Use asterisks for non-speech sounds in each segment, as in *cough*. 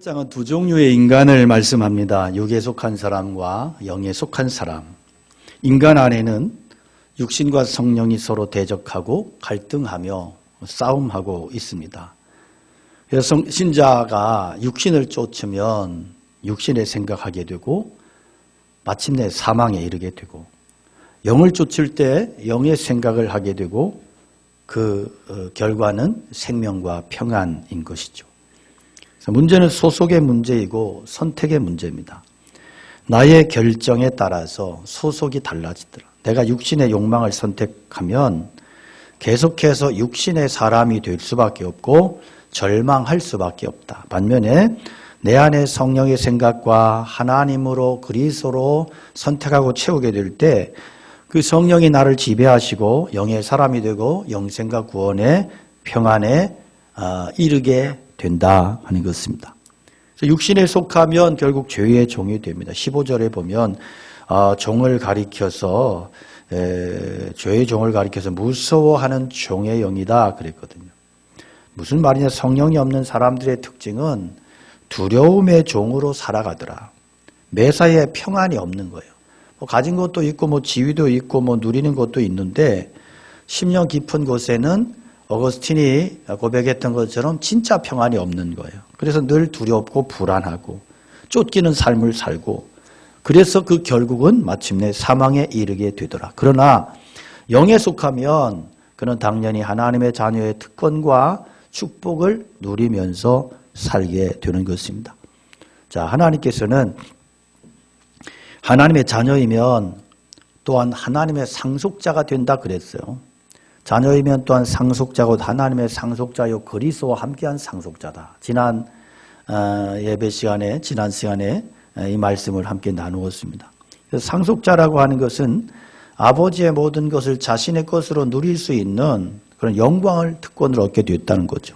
장은 두 종류의 인간을 말씀합니다. 육에 속한 사람과 영에 속한 사람. 인간 안에는 육신과 성령이 서로 대적하고 갈등하며 싸움하고 있습니다. 그래서 성- 신자가 육신을 쫓으면 육신에 생각하게 되고 마침내 사망에 이르게 되고 영을 쫓을 때 영의 생각을 하게 되고 그 어, 결과는 생명과 평안인 것이죠. 문제는 소속의 문제이고 선택의 문제입니다. 나의 결정에 따라서 소속이 달라지더라. 내가 육신의 욕망을 선택하면 계속해서 육신의 사람이 될 수밖에 없고 절망할 수밖에 없다. 반면에 내 안에 성령의 생각과 하나님으로 그리스도로 선택하고 채우게 될 때 그 성령이 나를 지배하시고 영의 사람이 되고 영생과 구원의 평안에 아, 이르게 된다 하는 것입니다. 육신에 속하면 결국 죄의 종이 됩니다. 15절에 보면 어, 종을 가리켜서 에, 죄의 종을 가리켜서 무서워하는 종의 영이다 그랬거든요. 무슨 말이냐 성령이 없는 사람들의 특징은 두려움의 종으로 살아가더라. 매사에 평안이 없는 거예요. 뭐 가진 것도 있고 뭐 지위도 있고 뭐 누리는 것도 있는데 심령 깊은 곳에는 어거스틴이 고백했던 것처럼 진짜 평안이 없는 거예요. 그래서 늘 두렵고 불안하고 쫓기는 삶을 살고 그래서 그 결국은 마침내 사망에 이르게 되더라. 그러나 영에 속하면 그는 당연히 하나님의 자녀의 특권과 축복을 누리면서 살게 되는 것입니다. 자, 하나님께서는 하나님의 자녀이면 또한 하나님의 상속자가 된다 그랬어요. 자녀이면 또한 상속자고 하나님의 상속자요 그리스도와 함께한 상속자다. 지난 어, 예배 시간에 지난 시간에 이 말씀을 함께 나누었습니다. 상속자라고 하는 것은 아버지의 모든 것을 자신의 것으로 누릴 수 있는 그런 영광을 특권을 얻게 됐다는 거죠.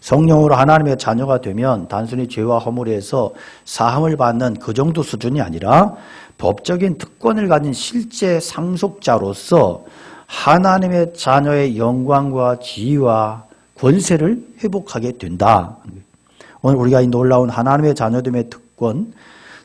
성령으로 하나님의 자녀가 되면 단순히 죄와 허물에서 사함을 받는 그 정도 수준이 아니라 법적인 특권을 가진 실제 상속자로서 하나님의 자녀의 영광과 지위와 권세를 회복하게 된다. 오늘 우리가 이 놀라운 하나님의 자녀됨의 특권,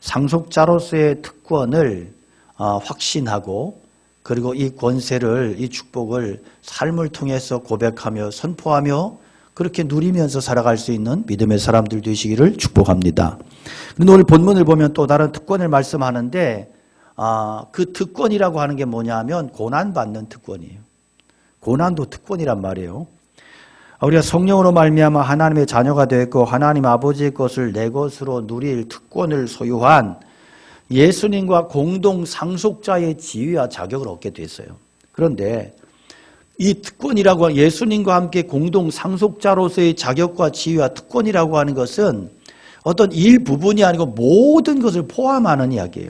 상속자로서의 특권을 어, 확신하고 그리고 이 권세를, 이 축복을 삶을 통해서 고백하며 선포하며 그렇게 누리면서 살아갈 수 있는 믿음의 사람들 되시기를 축복합니다. 오늘 본문을 보면 또 다른 특권을 말씀하는데 아, 그 특권이라고 하는 게 뭐냐면 고난받는 특권이에요. 고난도 특권이란 말이에요. 우리가 성령으로 말미암아 하나님의 자녀가 되었고 하나님 아버지의 것을 내 것으로 누릴 특권을 소유한 예수님과 공동 상속자의 지위와 자격을 얻게 됐어요. 그런데 이 특권이라고 예수님과 함께 공동 상속자로서의 자격과 지위와 특권이라고 하는 것은 어떤 일부분이 아니고 모든 것을 포함하는 이야기예요.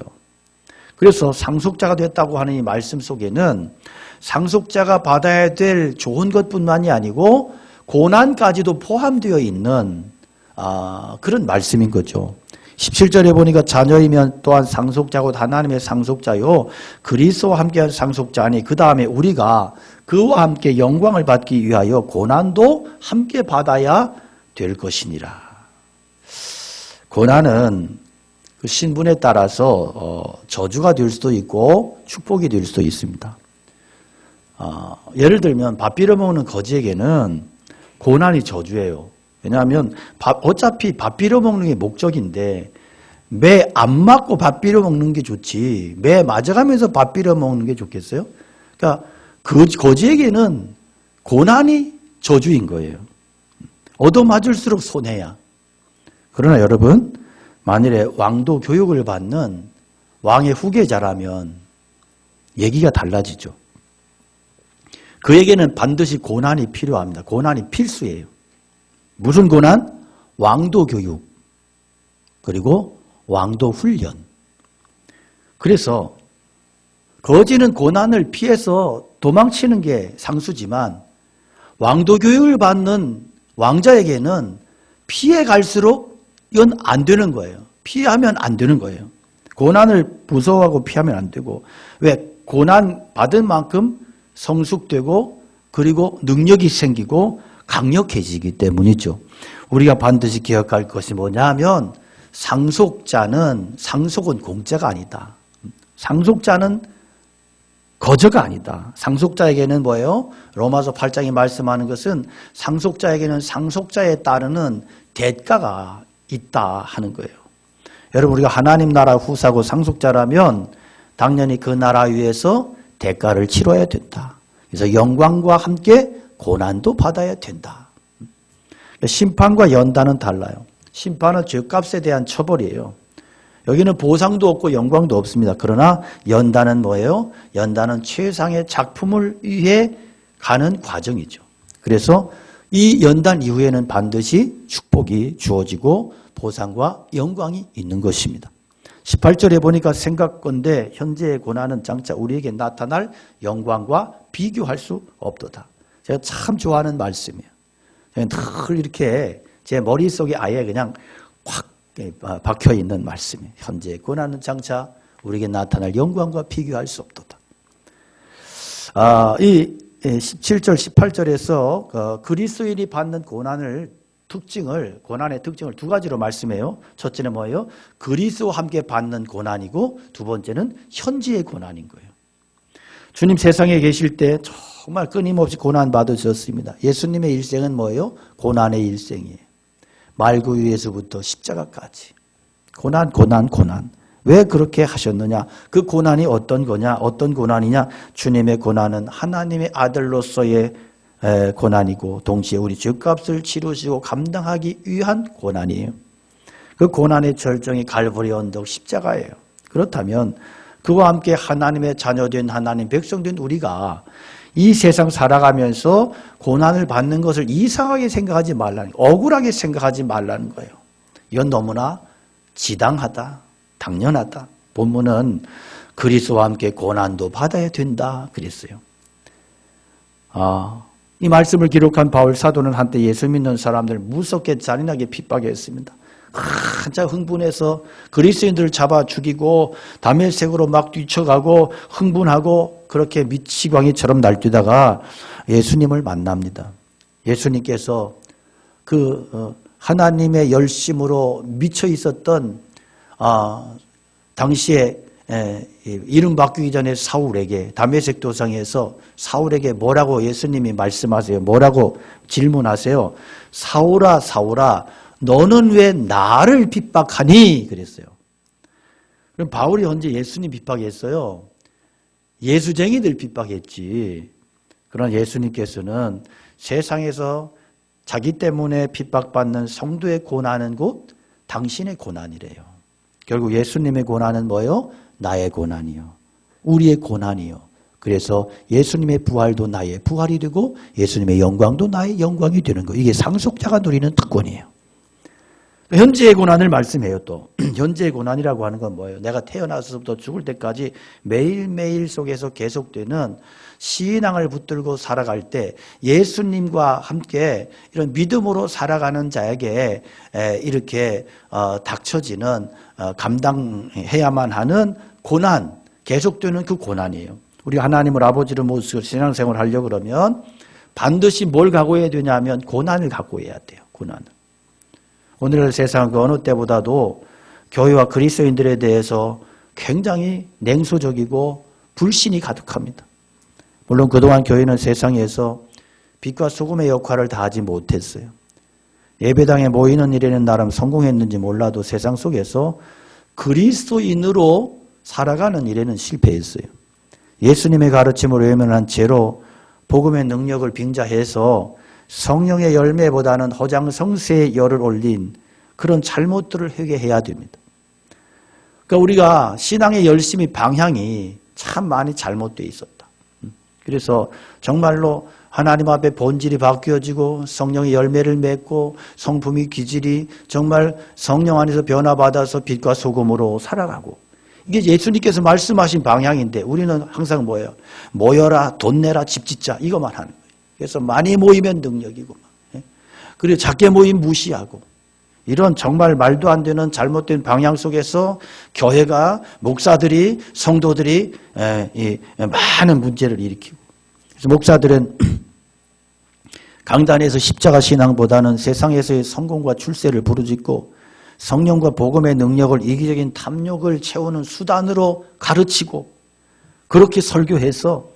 그래서 상속자가 됐다고 하는 이 말씀 속에는 상속자가 받아야 될 좋은 것뿐만이 아니고 고난까지도 포함되어 있는 아, 그런 말씀인 거죠. 17절에 보니까 자녀이면 또한 상속자고 하나님의 상속자요 그리스도와 함께한 상속자니 그 다음에 우리가 그와 함께 영광을 받기 위하여 고난도 함께 받아야 될 것이니라. 고난은 그 신분에 따라서 어, 저주가 될 수도 있고 축복이 될 수도 있습니다. 어, 예를 들면 밥 빌어먹는 거지에게는 고난이 저주예요. 왜냐하면 밥, 어차피 밥 빌어먹는 게 목적인데 매 안 맞고 밥 빌어먹는 게 좋지 매 맞아가면서 밥 빌어먹는 게 좋겠어요? 그러니까 그 거지에게는 고난이 저주인 거예요. 얻어맞을수록 손해야. 그러나 여러분 만일에 왕도 교육을 받는 왕의 후계자라면 얘기가 달라지죠. 그에게는 반드시 고난이 필요합니다. 고난이 필수예요. 무슨 고난? 왕도 교육. 그리고 왕도 훈련. 그래서 거지는 고난을 피해서 도망치는 게 상수지만 왕도 교육을 받는 왕자에게는 피해 갈수록 이건 안 되는 거예요. 피하면 안 되는 거예요. 고난을 무서워하고 피하면 안 되고 왜 고난 받은 만큼 성숙되고 그리고 능력이 생기고 강력해지기 때문이죠. 우리가 반드시 기억할 것이 뭐냐면 상속자는 상속은 공짜가 아니다. 상속자는 거저가 아니다. 상속자에게는 뭐예요? 로마서 8장이 말씀하는 것은 상속자에게는 상속자에 따르는 대가가 있다 하는 거예요. 여러분 우리가 하나님 나라 후사고 상속자라면 당연히 그 나라 위에서 대가를 치러야 된다. 그래서 영광과 함께 고난도 받아야 된다. 심판과 연단은 달라요. 심판은 죄값에 대한 처벌이에요. 여기는 보상도 없고 영광도 없습니다. 그러나 연단은 뭐예요? 연단은 최상의 작품을 위해 가는 과정이죠. 그래서 이 연단 이후에는 반드시 축복이 주어지고 보상과 영광이 있는 것입니다. 18절에 보니까 생각건데 현재의 고난은 장차 우리에게 나타날 영광과 비교할 수 없도다. 제가 참 좋아하는 말씀이에요. 늘 이렇게 제 머릿속에 아예 그냥 확 박혀 있는 말씀이에요. 현재의 고난은 장차 우리에게 나타날 영광과 비교할 수 없도다. 아, 이 17절, 18절에서 그리스도인이 받는 고난을 특징을 고난의 특징을 두 가지로 말씀해요. 첫째는 뭐예요? 그리스도와 함께 받는 고난이고 두 번째는 현지의 고난인 거예요. 주님 세상에 계실 때 정말 끊임없이 고난 받으셨습니다. 예수님의 일생은 뭐예요? 고난의 일생이에요. 말구유에서부터 십자가까지 고난 고난 고난 왜 그렇게 하셨느냐? 그 고난이 어떤 거냐? 어떤 고난이냐? 주님의 고난은 하나님의 아들로서의 고난이고 동시에 우리 죄값을 치르시고 감당하기 위한 고난이에요. 그 고난의 절정이 갈보리 언덕 십자가예요. 그렇다면 그와 함께 하나님의 자녀된 하나님 백성된 우리가 이 세상 살아가면서 고난을 받는 것을 이상하게 생각하지 말라는 억울하게 생각하지 말라는 거예요. 이건 너무나 지당하다. 당연하다. 본문은 그리스도와 함께 고난도 받아야 된다 그랬어요. 아, 이 말씀을 기록한 바울 사도는 한때 예수 믿는 사람들을 무섭게 잔인하게 핍박했습니다. 한자 흥분해서 그리스인들을 잡아 죽이고 담의색으로 막 뛰쳐가고 흥분하고 그렇게 미치광이처럼 날뛰다가 예수님을 만납니다. 예수님께서 그 어, 하나님의 열심으로 미쳐 있었던 아, 당시에 에, 이름 바뀌기 전에 사울에게 담에색 도상에서 사울에게 뭐라고 예수님이 말씀하세요? 뭐라고 질문하세요? 사울아 사울아 너는 왜 나를 핍박하니? 그랬어요. 그럼 바울이 언제 예수님 핍박했어요? 예수쟁이들 핍박했지. 그러나 예수님께서는 세상에서 자기 때문에 핍박받는 성도의 고난은 곧 당신의 고난이래요. 결국 예수님의 고난은 뭐예요? 나의 고난이요. 우리의 고난이요. 그래서 예수님의 부활도 나의 부활이 되고 예수님의 영광도 나의 영광이 되는 거. 이게 상속자가 누리는 특권이에요. 현재의 고난을 말씀해요 또. *clears throat* 현재의 고난이라고 하는 건 뭐예요? 내가 태어나서부터 죽을 때까지 매일매일 속에서 계속되는 신앙을 붙들고 살아갈 때 예수님과 함께 이런 믿음으로 살아가는 자에게 이렇게 어, 닥쳐지는 어, 감당해야만 하는 고난, 계속되는 그 고난이에요. 우리 하나님을 아버지를 모시고 신앙생활을 하려고 그러면 반드시 뭘 각오해야 되냐면 고난을 각오해야 돼요. 고난을. 오늘 세상 그 어느 때보다도 교회와 그리스도인들에 대해서 굉장히 냉소적이고 불신이 가득합니다. 물론 그동안 교회는 세상에서 빛과 소금의 역할을 다하지 못했어요. 예배당에 모이는 일에는 나름 성공했는지 몰라도 세상 속에서 그리스도인으로 살아가는 일에는 실패했어요. 예수님의 가르침을 외면한 죄로 복음의 능력을 빙자해서 성령의 열매보다는 허장성세의 열을 올린 그런 잘못들을 회개해야 됩니다. 그러니까 우리가 신앙의 열심히 방향이 참 많이 잘못되어 있었다. 그래서 정말로 하나님 앞에 본질이 바뀌어지고 성령의 열매를 맺고 성품이 기질이 정말 성령 안에서 변화받아서 빛과 소금으로 살아가고 이게 예수님께서 말씀하신 방향인데 우리는 항상 뭐예요? 모여라 돈 내라 집 짓자 이것만 하는 거예요. 그래서 많이 모이면 능력이고 예? 그리고 작게 모임 무시하고 이런 정말 말도 안 되는 잘못된 방향 속에서 교회가 목사들이 성도들이 많은 문제를 일으키고 그래서 목사들은 *clears throat* 강단에서 십자가 신앙보다는 세상에서의 성공과 출세를 부르짖고 성령과 복음의 능력을 이기적인 탐욕을 채우는 수단으로 가르치고 그렇게 설교해서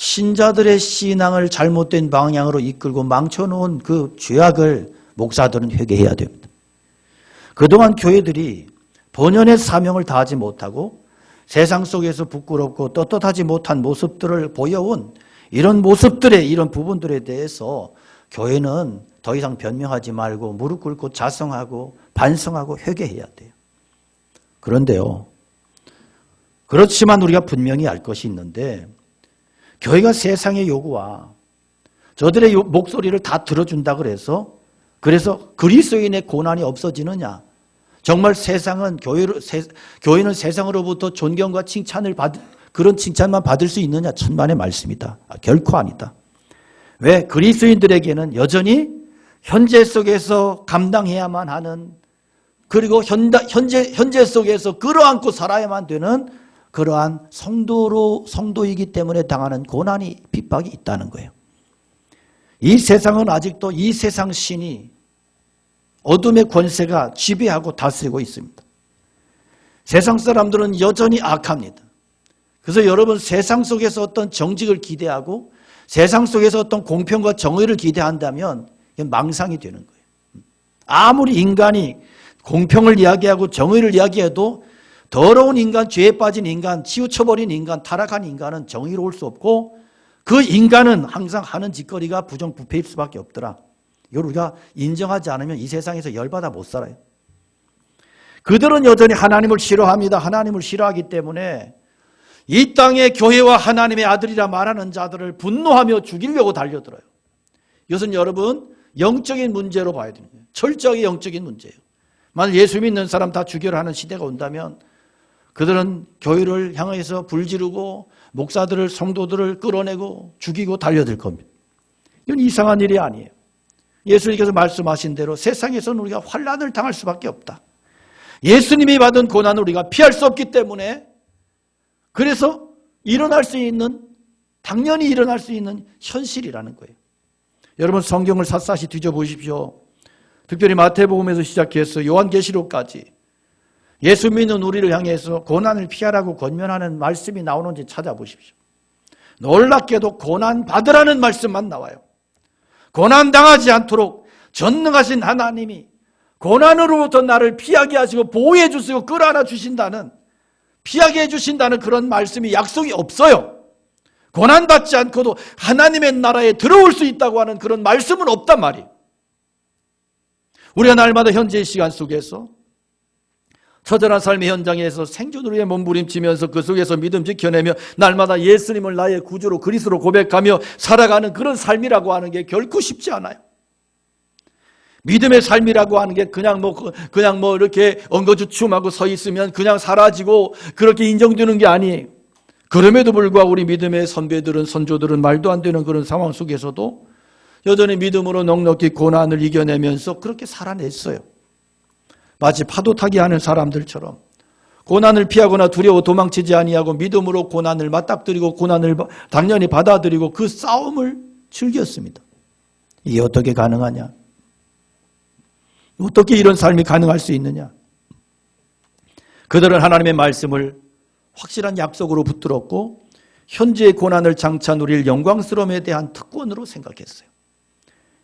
신자들의 신앙을 잘못된 방향으로 이끌고 망쳐놓은 그 죄악을 목사들은 회개해야 됩니다. 그동안 교회들이 본연의 사명을 다하지 못하고 세상 속에서 부끄럽고 떳떳하지 못한 모습들을 보여온 이런 모습들의 이런 부분들에 대해서 교회는 더 이상 변명하지 말고 무릎 꿇고 자성하고 반성하고 회개해야 돼요. 그런데요. 그렇지만 우리가 분명히 알 것이 있는데 교회가 세상의 요구와 저들의 목소리를 다 들어준다 그래서 그래서 그리스도인의 고난이 없어지느냐? 정말 세상은 교회를 세, 교회는 세상으로부터 존경과 칭찬을 받 그런 칭찬만 받을 수 있느냐? 천만의 말씀이다. 아, 결코 아니다. 왜 그리스도인들에게는 여전히 현재 속에서 감당해야만 하는 그리고 현다, 현재 현재 속에서 끌어안고 살아야만 되는 그러한 성도로 성도이기 때문에 당하는 고난이 핍박이 있다는 거예요. 이 세상은 아직도 이 세상 신이 어둠의 권세가 지배하고 다스리고 있습니다. 세상 사람들은 여전히 악합니다. 그래서 여러분 세상 속에서 어떤 정직을 기대하고 세상 속에서 어떤 공평과 정의를 기대한다면 망상이 되는 거예요. 아무리 인간이 공평을 이야기하고 정의를 이야기해도 더러운 인간, 죄에 빠진 인간, 치우쳐버린 인간, 타락한 인간은 정의로울 수 없고 그 인간은 항상 하는 짓거리가 부정부패일 수밖에 없더라. 이걸 우리가 인정하지 않으면 이 세상에서 열받아 못 살아요. 그들은 여전히 하나님을 싫어합니다. 하나님을 싫어하기 때문에 이 땅의 교회와 하나님의 아들이라 말하는 자들을 분노하며 죽이려고 달려들어요. 이것은 여러분 영적인 문제로 봐야 됩니다. 철저하게 영적인 문제예요. 만약 예수 믿는 사람 다 죽여라 하는 시대가 온다면 그들은 교회를 향해서 불지르고 목사들을 성도들을 끌어내고 죽이고 달려들 겁니다. 이건 이상한 일이 아니에요. 예수님께서 말씀하신 대로 세상에서는 우리가 환란을 당할 수밖에 없다. 예수님이 받은 고난을 우리가 피할 수 없기 때문에 그래서 일어날 수 있는 당연히 일어날 수 있는 현실이라는 거예요. 여러분 성경을 샅샅이 뒤져보십시오. 특별히 마태복음에서 시작해서 요한계시록까지 예수 믿는 우리를 향해서 고난을 피하라고 권면하는 말씀이 나오는지 찾아보십시오. 놀랍게도 고난 받으라는 말씀만 나와요. 고난 당하지 않도록 전능하신 하나님이 고난으로부터 나를 피하게 하시고 보호해 주시고 끌어안아 주신다는 피하게 해 주신다는 그런 말씀이 약속이 없어요. 고난 받지 않고도 하나님의 나라에 들어올 수 있다고 하는 그런 말씀은 없단 말이에요. 우리가 날마다 현재의 시간 속에서 처절한 삶의 현장에서 생존을 위해 몸부림치면서 그 속에서 믿음 지켜내며 날마다 예수님을 나의 구주로 그리스로 고백하며 살아가는 그런 삶이라고 하는 게 결코 쉽지 않아요. 믿음의 삶이라고 하는 게 그냥 뭐 그냥 뭐 이렇게 엉거주춤하고 서 있으면 그냥 사라지고 그렇게 인정되는 게 아니에요. 그럼에도 불구하고 우리 믿음의 선배들은 선조들은 말도 안 되는 그런 상황 속에서도 여전히 믿음으로 넉넉히 고난을 이겨내면서 그렇게 살아냈어요. 마치 파도 타기 하는 사람들처럼 고난을 피하거나 두려워 도망치지 아니하고 믿음으로 고난을 맞닥뜨리고 고난을 당연히 받아들이고 그 싸움을 즐겼습니다. 이게 어떻게 가능하냐? 어떻게 이런 삶이 가능할 수 있느냐? 그들은 하나님의 말씀을 확실한 약속으로 붙들었고 현재의 고난을 장차 누릴 영광스러움에 대한 특권으로 생각했어요.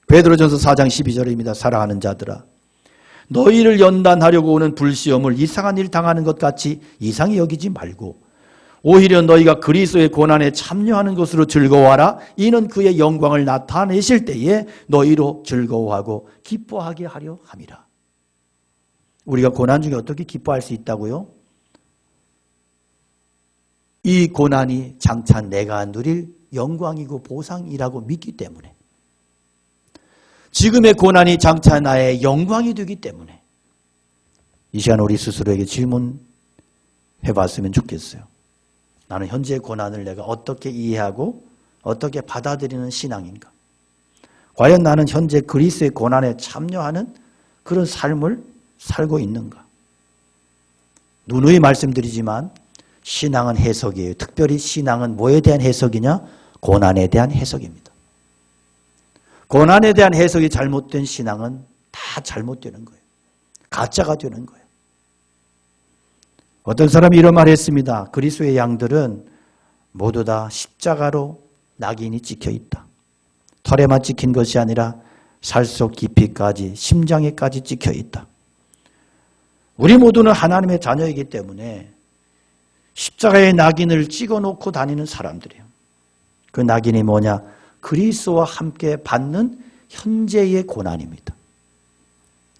베드로전서 4장 12절입니다. 사랑하는 자들아 너희를 연단하려고 오는 불시험을 이상한 일 당하는 것 같이 이상히 여기지 말고 오히려 너희가 그리스도의 고난에 참여하는 것으로 즐거워하라. 이는 그의 영광을 나타내실 때에 너희로 즐거워하고 기뻐하게 하려 함이라. 우리가 고난 중에 어떻게 기뻐할 수 있다고요? 이 고난이 장차 내가 누릴 영광이고 보상이라고 믿기 때문에 지금의 고난이 장차 나의 영광이 되기 때문에 이 시간 우리 스스로에게 질문해 봤으면 좋겠어요. 나는 현재의 고난을 내가 어떻게 이해하고 어떻게 받아들이는 신앙인가? 과연 나는 현재 그리스의 고난에 참여하는 그런 삶을 살고 있는가? 누누이 말씀드리지만 신앙은 해석이에요. 특별히 신앙은 뭐에 대한 해석이냐? 고난에 대한 해석입니다. 고난에 대한 해석이 잘못된 신앙은 다 잘못되는 거예요. 가짜가 되는 거예요. 어떤 사람이 이런 말 했습니다. 그리스도의 양들은 모두 다 십자가로 낙인이 찍혀 있다. 털에만 찍힌 것이 아니라 살속 깊이까지 심장에까지 찍혀 있다. 우리 모두는 하나님의 자녀이기 때문에 십자가의 낙인을 찍어 놓고 다니는 사람들이에요. 그 낙인이 뭐냐? 그리스도와 함께 받는 현재의 고난입니다.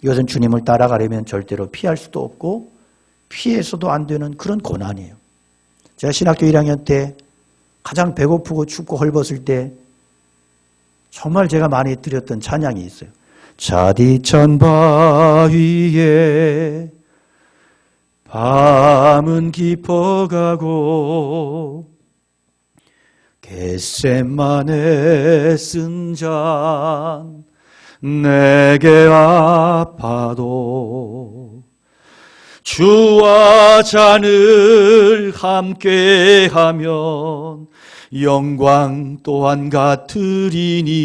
이것은 주님을 따라가려면 절대로 피할 수도 없고 피해서도 안 되는 그런 고난이에요. 제가 신학교 1학년 때 가장 배고프고 춥고 헐벗을 때 정말 제가 많이 드렸던 찬양이 있어요. 자디천 바위에 밤은 깊어가고 겟세만에 쓴잔 내게 아파도 주와 잔을 함께하면 영광 또한 같으리니.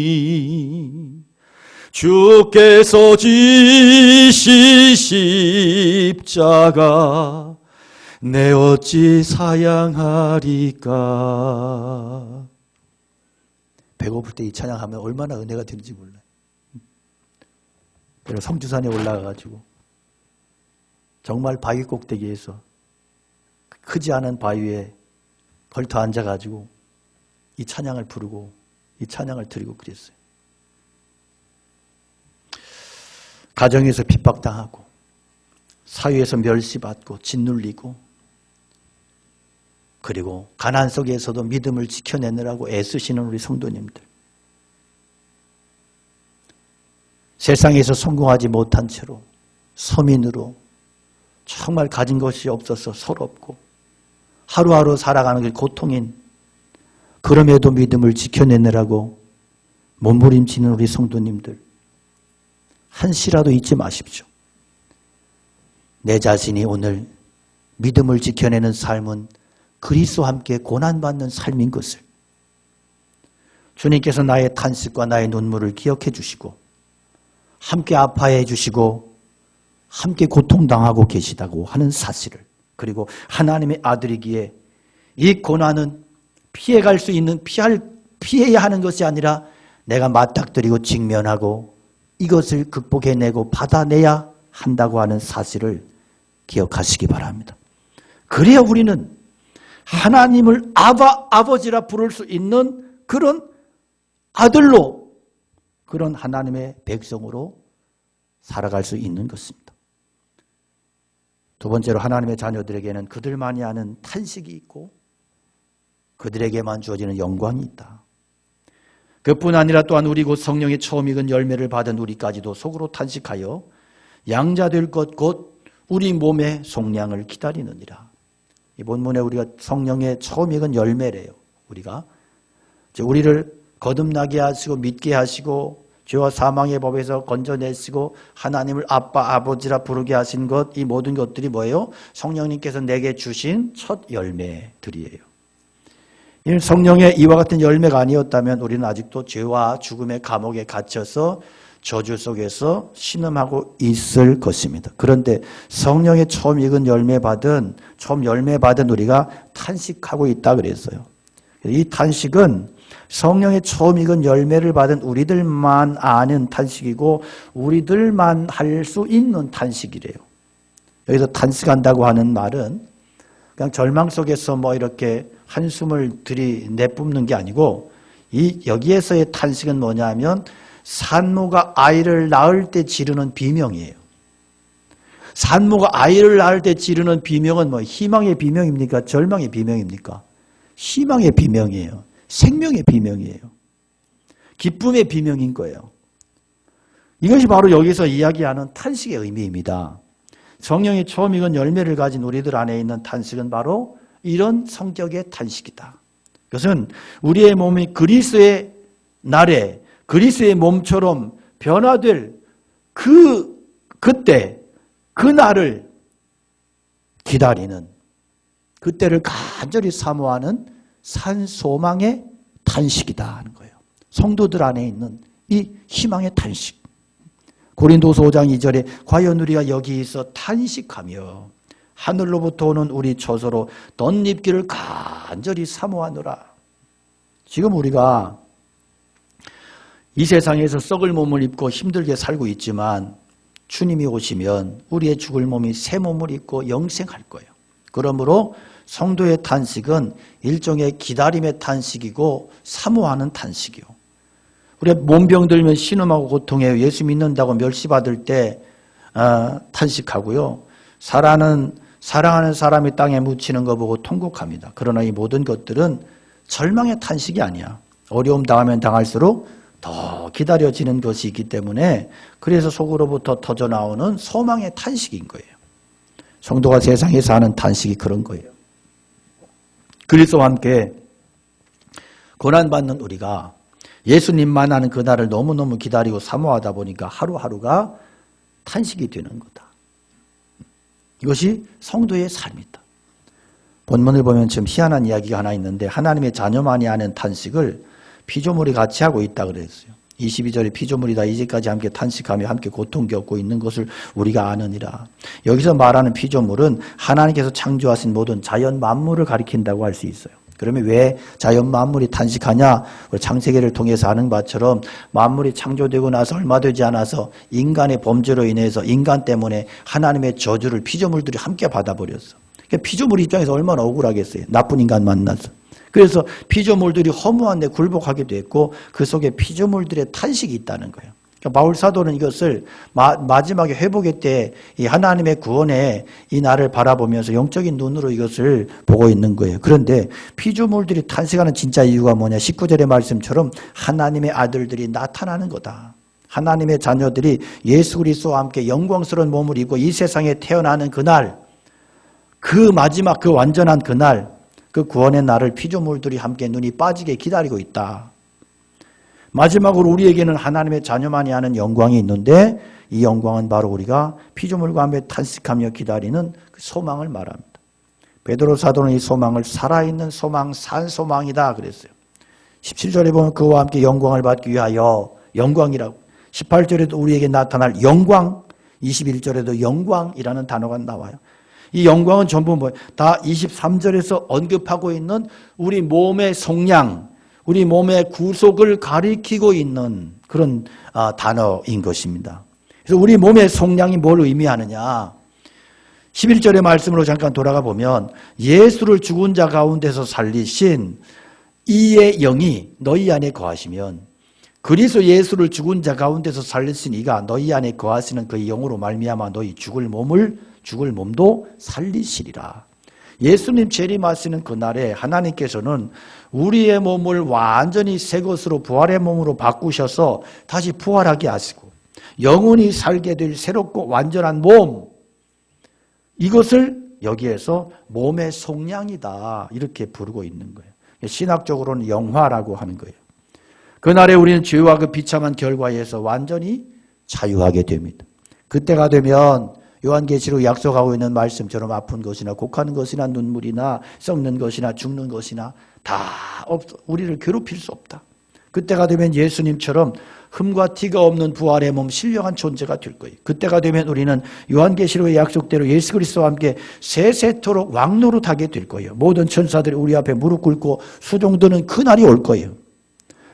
주께서 지신 십자가 내 어찌 사양하리까 배고플 때 이 찬양하면 얼마나 은혜가 되는지 몰라요. 그래서 성주산에 올라가가지고 정말 바위 꼭대기에서 크지 않은 바위에 걸터 앉아가지고 이 찬양을 부르고 이 찬양을 드리고 그랬어요. 가정에서 핍박당하고 사회에서 멸시받고 짓눌리고 그리고 가난 속에서도 믿음을 지켜내느라고 애쓰시는 우리 성도님들 세상에서 성공하지 못한 채로 서민으로 정말 가진 것이 없어서 서럽고 하루하루 살아가는 게 고통인 그럼에도 믿음을 지켜내느라고 몸부림치는 우리 성도님들 한시라도 잊지 마십시오. 내 자신이 오늘 믿음을 지켜내는 삶은 그리스도와 함께 고난받는 삶인 것을 주님께서 나의 탄식과 나의 눈물을 기억해 주시고 함께 아파해 주시고 함께 고통당하고 계시다고 하는 사실을 그리고 하나님의 아들이기에 이 고난은 피해갈 수 있는 피할 피해야 하는 것이 아니라 내가 맞닥뜨리고 직면하고 이것을 극복해내고 받아내야 한다고 하는 사실을 기억하시기 바랍니다. 그래야 우리는 하나님을 아바 아버지라 부를 수 있는 그런 아들로 그런 하나님의 백성으로 살아갈 수 있는 것입니다. 두 번째로 하나님의 자녀들에게는 그들만이 아는 탄식이 있고 그들에게만 주어지는 영광이 있다. 그뿐 아니라 또한 우리 곧 성령의 처음 익은 열매를 받은 우리까지도 속으로 탄식하여 양자 될 것 곧 우리 몸의 속량을 기다리느니라. 이 본문에 우리가 성령의 처음 익은 열매래요. 우리가 우리를 거듭나게 하시고 믿게 하시고 죄와 사망의 법에서 건져내시고 하나님을 아빠 아버지라 부르게 하신 것 이 모든 것들이 뭐예요? 성령님께서 내게 주신 첫 열매들이에요. 이 성령의 이와 같은 열매가 아니었다면 우리는 아직도 죄와 죽음의 감옥에 갇혀서 저주 속에서 신음하고 있을 것입니다. 그런데 성령의 처음 익은 열매 받은 처음 열매 받은 우리가 탄식하고 있다 그랬어요. 이 탄식은 성령의 처음 익은 열매를 받은 우리들만 아는 탄식이고 우리들만 할 수 있는 탄식이래요. 여기서 탄식한다고 하는 말은 그냥 절망 속에서 뭐 이렇게 한숨을 들이 내뿜는 게 아니고 이 여기에서의 탄식은 뭐냐면 산모가 아이를 낳을 때 지르는 비명이에요. 산모가 아이를 낳을 때 지르는 비명은 뭐 희망의 비명입니까? 절망의 비명입니까? 희망의 비명이에요. 생명의 비명이에요. 기쁨의 비명인 거예요. 이것이 바로 여기서 이야기하는 탄식의 의미입니다. 성령이 처음 익은 열매를 가진 우리들 안에 있는 탄식은 바로 이런 성격의 탄식이다. 그것은 우리의 몸이 그리스의 날에 그리스의 몸처럼 변화될 그 그때 그 날을 기다리는 그때를 간절히 사모하는 산 소망의 탄식이다 하는 거예요. 성도들 안에 있는 이 희망의 탄식. 고린도서 5장 2절에 과연 우리가 여기서 탄식하며 하늘로부터 오는 우리 처소로 덧입기를 간절히 사모하노라. 지금 우리가 이 세상에서 썩을 몸을 입고 힘들게 살고 있지만 주님이 오시면 우리의 죽을 몸이 새 몸을 입고 영생할 거예요. 그러므로 성도의 탄식은 일종의 기다림의 탄식이고 사모하는 탄식이요. 우리가 몸병 들면 신음하고 고통해요. 예수 믿는다고 멸시받을 때 어, 탄식하고요. 사랑하는 사랑하는 사람이 땅에 묻히는 거 보고 통곡합니다. 그러나 이 모든 것들은 절망의 탄식이 아니야. 어려움 당하면 당할수록 더 기다려지는 것이 있기 때문에 그래서 속으로부터 터져 나오는 소망의 탄식인 거예요. 성도가 세상에 사는 탄식이 그런 거예요. 그리스도와 함께 고난받는 우리가 예수님 만나는 그날을 너무너무 기다리고 사모하다 보니까 하루하루가 탄식이 되는 거다. 이것이 성도의 삶이다. 본문을 보면 지금 희한한 이야기가 하나 있는데 하나님의 자녀만이 하는 탄식을 피조물이 같이 하고 있다 그랬어요. 22절에 피조물이다 이제까지 함께 탄식하며 함께 고통 겪고 있는 것을 우리가 아느니라. 여기서 말하는 피조물은 하나님께서 창조하신 모든 자연 만물을 가리킨다고 할 수 있어요. 그러면 왜 자연 만물이 탄식하냐? 창세기를 통해서 아는 바처럼 만물이 창조되고 나서 얼마 되지 않아서 인간의 범죄로 인해서 인간 때문에 하나님의 저주를 피조물들이 함께 받아버렸어. 그러니까 피조물 입장에서 얼마나 억울하겠어요. 나쁜 인간 만나서. 그래서 피조물들이 허무한 데 굴복하게 됐고 그 속에 피조물들의 탄식이 있다는 거예요. 그러니까 바울 사도는 이것을 마, 마지막에 회복의 때 이 하나님의 구원에 이 나를 바라보면서 영적인 눈으로 이것을 보고 있는 거예요. 그런데 피조물들이 탄식하는 진짜 이유가 뭐냐? 19절의 말씀처럼 하나님의 아들들이 나타나는 거다. 하나님의 자녀들이 예수 그리스도와 함께 영광스러운 몸을 입고 이 세상에 태어나는 그날 그 마지막 그 완전한 그날 그 구원의 날을 피조물들이 함께 눈이 빠지게 기다리고 있다. 마지막으로 우리에게는 하나님의 자녀만이 하는 영광이 있는데 이 영광은 바로 우리가 피조물과 함께 탄식하며 기다리는 그 소망을 말합니다. 베드로 사도는 이 소망을 살아있는 소망, 산 소망이다 그랬어요. 17절에 보면 그와 함께 영광을 받기 위하여 영광이라고 18절에도 우리에게 나타날 영광 21절에도 영광이라는 단어가 나와요. 이 영광은 전부 뭐예요? 다 23절에서 언급하고 있는 우리 몸의 속량, 우리 몸의 구속을 가리키고 있는 그런 아, 단어인 것입니다. 그래서 우리 몸의 속량이 뭘 의미하느냐? 11절의 말씀으로 잠깐 돌아가 보면 예수를 죽은 자 가운데서 살리신 이의 영이 너희 안에 거하시면 그리스도 예수를 죽은 자 가운데서 살리신 이가 너희 안에 거하시는 그 영으로 말미암아 너희 죽을 몸을 죽을 몸도 살리시리라. 예수님 재림하시는 그날에 하나님께서는 우리의 몸을 완전히 새 것으로 부활의 몸으로 바꾸셔서 다시 부활하게 하시고 영원히 살게 될 새롭고 완전한 몸 이것을 여기에서 몸의 속량이다 이렇게 부르고 있는 거예요. 신학적으로는 영화라고 하는 거예요. 그날에 우리는 죄와 그 비참한 결과에서 완전히 자유하게 됩니다. 그때가 되면 요한계시록 약속하고 있는 말씀처럼 아픈 것이나 곡하는 것이나 눈물이나 썩는 것이나 죽는 것이나 다 없, 우리를 괴롭힐 수 없다. 그때가 되면 예수님처럼 흠과 티가 없는 부활의 몸 신령한 존재가 될 거예요. 그때가 되면 우리는 요한계시록의 약속대로 예수 그리스도와 함께 세세토록 왕노릇하게 될 거예요. 모든 천사들이 우리 앞에 무릎 꿇고 수종드는 그날이 올 거예요.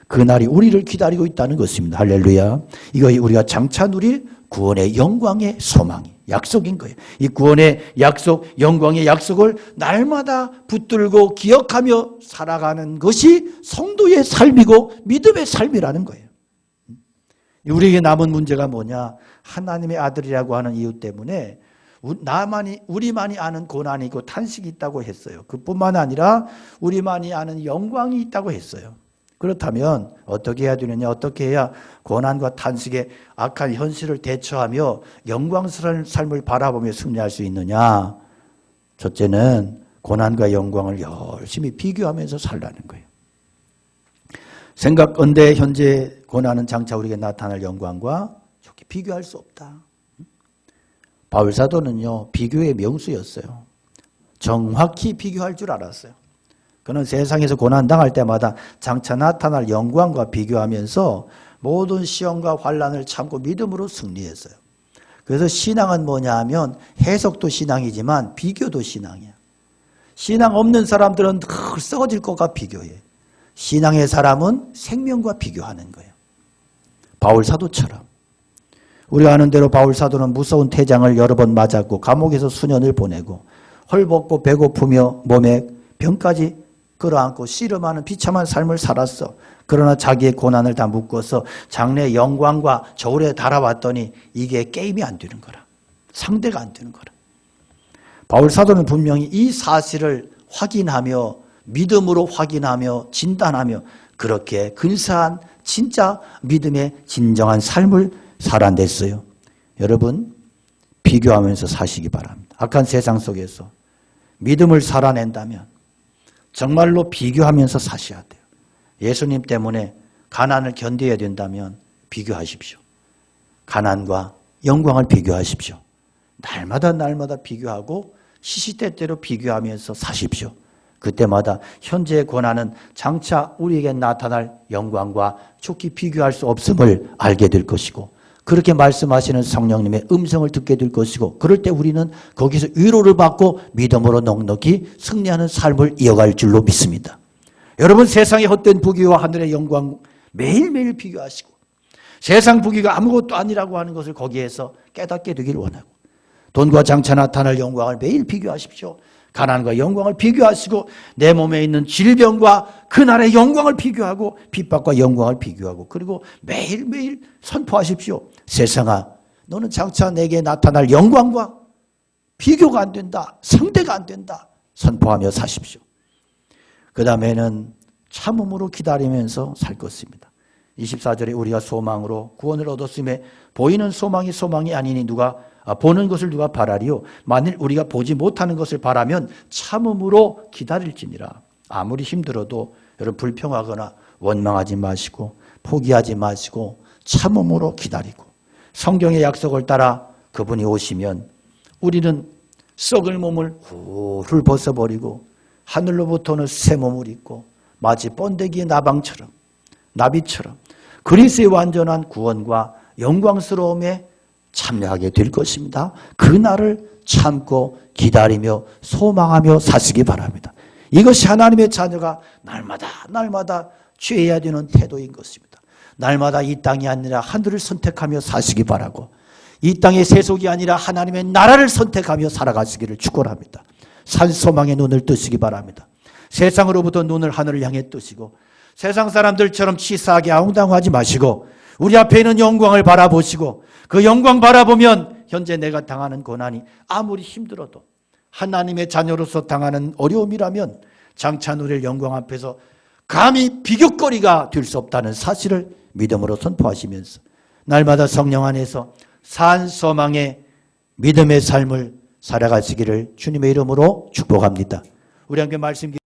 그날이 우리를 기다리고 있다는 것입니다. 할렐루야. 이거 우리가 장차 누릴 구원의 영광의 소망이 약속인 거예요. 이 구원의 약속, 영광의 약속을 날마다 붙들고 기억하며 살아가는 것이 성도의 삶이고 믿음의 삶이라는 거예요. 우리에게 남은 문제가 뭐냐? 하나님의 아들이라고 하는 이유 때문에 나만이 우리만이 아는 고난이 있고 탄식이 있다고 했어요. 그뿐만 아니라 우리만이 아는 영광이 있다고 했어요. 그렇다면 어떻게 해야 되느냐? 어떻게 해야 고난과 탄식의 악한 현실을 대처하며 영광스러운 삶을 바라보며 승리할 수 있느냐? 첫째는 고난과 영광을 열심히 비교하면서 살라는 거예요. 생각, 언대, 현재 고난은 장차 우리에게 나타날 영광과 좋게 비교할 수 없다. 바울 사도는요, 비교의 명수였어요. 정확히 비교할 줄 알았어요. 그는 세상에서 고난 당할 때마다 장차 나타날 영광과 비교하면서 모든 시험과 환란을 참고 믿음으로 승리했어요. 그래서 신앙은 뭐냐 하면 해석도 신앙이지만 비교도 신앙이야. 신앙 없는 사람들은 늘 썩어질 것과 비교해. 신앙의 사람은 생명과 비교하는 거예요. 바울 사도처럼. 우리가 아는 대로 바울 사도는 무서운 태장을 여러 번 맞았고 감옥에서 수년을 보내고 헐벗고 배고프며 몸에 병까지 끌어안고 씨름하는 비참한 삶을 살았어. 그러나 자기의 고난을 다 묶어서 장래 영광과 저울에 달아왔더니 이게 게임이 안 되는 거라. 상대가 안 되는 거라. 바울 사도는 분명히 이 사실을 확인하며 믿음으로 확인하며 진단하며 그렇게 근사한 진짜 믿음의 진정한 삶을 살아냈어요. 여러분 비교하면서 사시기 바랍니다. 악한 세상 속에서 믿음을 살아낸다면 정말로 비교하면서 사셔야 돼요. 예수님 때문에 가난을 견뎌야 된다면 비교하십시오. 가난과 영광을 비교하십시오. 날마다 날마다 비교하고 시시때때로 비교하면서 사십시오. 그때마다 현재의 고난은 장차 우리에게 나타날 영광과 좋게 비교할 수 없음을 알게 될 것이고 그렇게 말씀하시는 성령님의 음성을 듣게 될 것이고 그럴 때 우리는 거기서 위로를 받고 믿음으로 넉넉히 승리하는 삶을 이어갈 줄로 믿습니다. 여러분 세상의 헛된 부귀와 하늘의 영광 매일매일 비교하시고 세상 부귀가 아무것도 아니라고 하는 것을 거기에서 깨닫게 되길 원하고 돈과 장차 나타날 영광을 매일 비교하십시오. 가난과 영광을 비교하시고 내 몸에 있는 질병과 그날의 영광을 비교하고 핍박과 영광을 비교하고 그리고 매일매일 선포하십시오. 세상아 너는 장차 내게 나타날 영광과 비교가 안 된다. 상대가 안 된다. 선포하며 사십시오. 그 다음에는 참음으로 기다리면서 살 것입니다. 24절에 우리가 소망으로 구원을 얻었음에 보이는 소망이 소망이 아니니 누가 아, 보는 것을 누가 바라리요? 만일 우리가 보지 못하는 것을 바라면 참음으로 기다릴지니라. 아무리 힘들어도 여러분 불평하거나 원망하지 마시고 포기하지 마시고 참음으로 기다리고 성경의 약속을 따라 그분이 오시면 우리는 썩을 몸을 훌훌 벗어버리고 하늘로부터는 새 몸을 입고 마치 번데기 나방처럼 나비처럼 그리스의 완전한 구원과 영광스러움에 참여하게 될 것입니다. 그날을 참고 기다리며 소망하며 사시기 바랍니다. 이것이 하나님의 자녀가 날마다 날마다 취해야 되는 태도인 것입니다. 날마다 이 땅이 아니라 하늘을 선택하며 사시기 바라고 이 땅의 세속이 아니라 하나님의 나라를 선택하며 살아가시기를 축원합니다. 산소망의 눈을 뜨시기 바랍니다. 세상으로부터 눈을 하늘을 향해 뜨시고 세상 사람들처럼 치사하게 아웅당하지 마시고 우리 앞에 있는 영광을 바라보시고 그 영광 바라보면 현재 내가 당하는 고난이 아무리 힘들어도 하나님의 자녀로서 당하는 어려움이라면 장차 누릴 영광 앞에서 감히 비교거리가 될 수 없다는 사실을 믿음으로 선포하시면서 날마다 성령 안에서 산 소망의 믿음의 삶을 살아가시기를 주님의 이름으로 축복합니다. 우리 함께 말씀